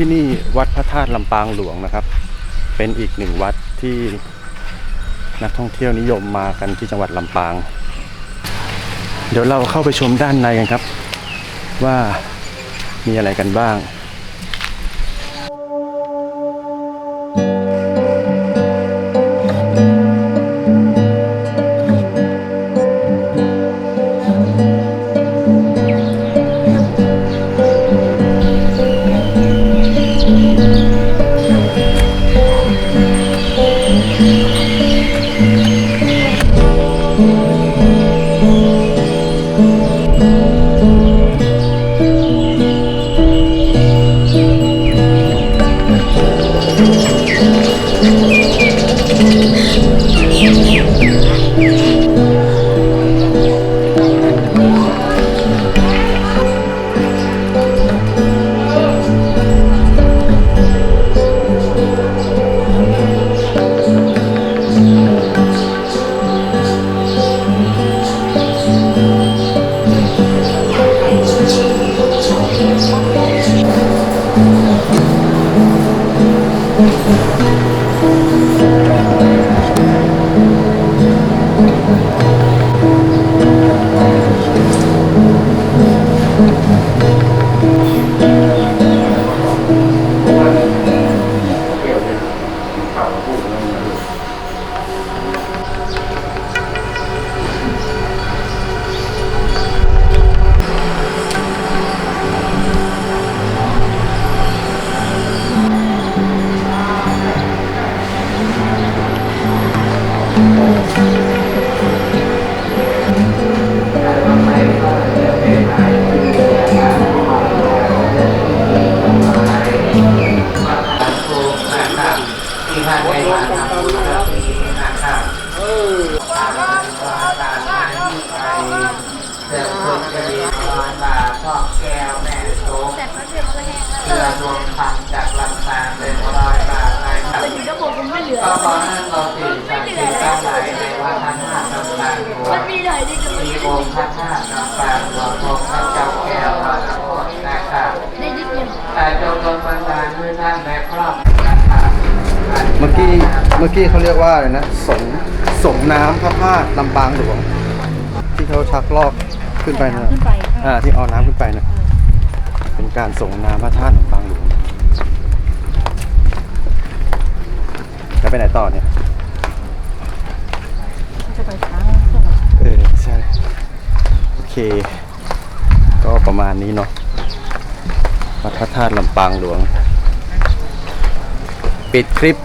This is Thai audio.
ที่นี่วัดพระธาตุลำปางหลวงนะครับ เป็นอีกหนึ่งวัดที่นักท่องเที่ยวนิยมมากันที่จังหวัดลำปาง เดี๋ยวเราเข้าไปชมด้านในกันครับ ว่ามีอะไรกันบ้าง ที่ เออตามมาที่ไปเดิมคนจะมีพรบาพ่อแก้วแม่โต๊ะเพื่อรวมทำจากลำตาเป็นร้อยบาในครับแต่ถึงจะบอกมันไม่เหลือก็เพราะนั้นเราตื่นจากที่ตั้งหลายในวัดท่านห้าลำตาหลวมันงมีหลายที่จะมีองค์พระธาตุลำตาหลวองค์พระเจ้าแก้วพระนครนะครับแต่จงโดนบันดาลด้วยท่านในครอบครับเมื่อกี้ เมื่อกี้เขาเรียกว่าอะไรนะสงสงน้ำพระธาตุลำปางหลวง ที่เขาชักลอกขึ้นไปนะอ่าที่เอาน้ำขึ้นไปนะเป็นการส่งน้ำพระธาตุลำปางหลวงจะไปไหนต่อเนี่ยจะไปช้างใช่ไหมเออใช่โอเค ก็ประมาณนี้เนาะวัดพระธาตุลำปางหลวง ปิดคลิป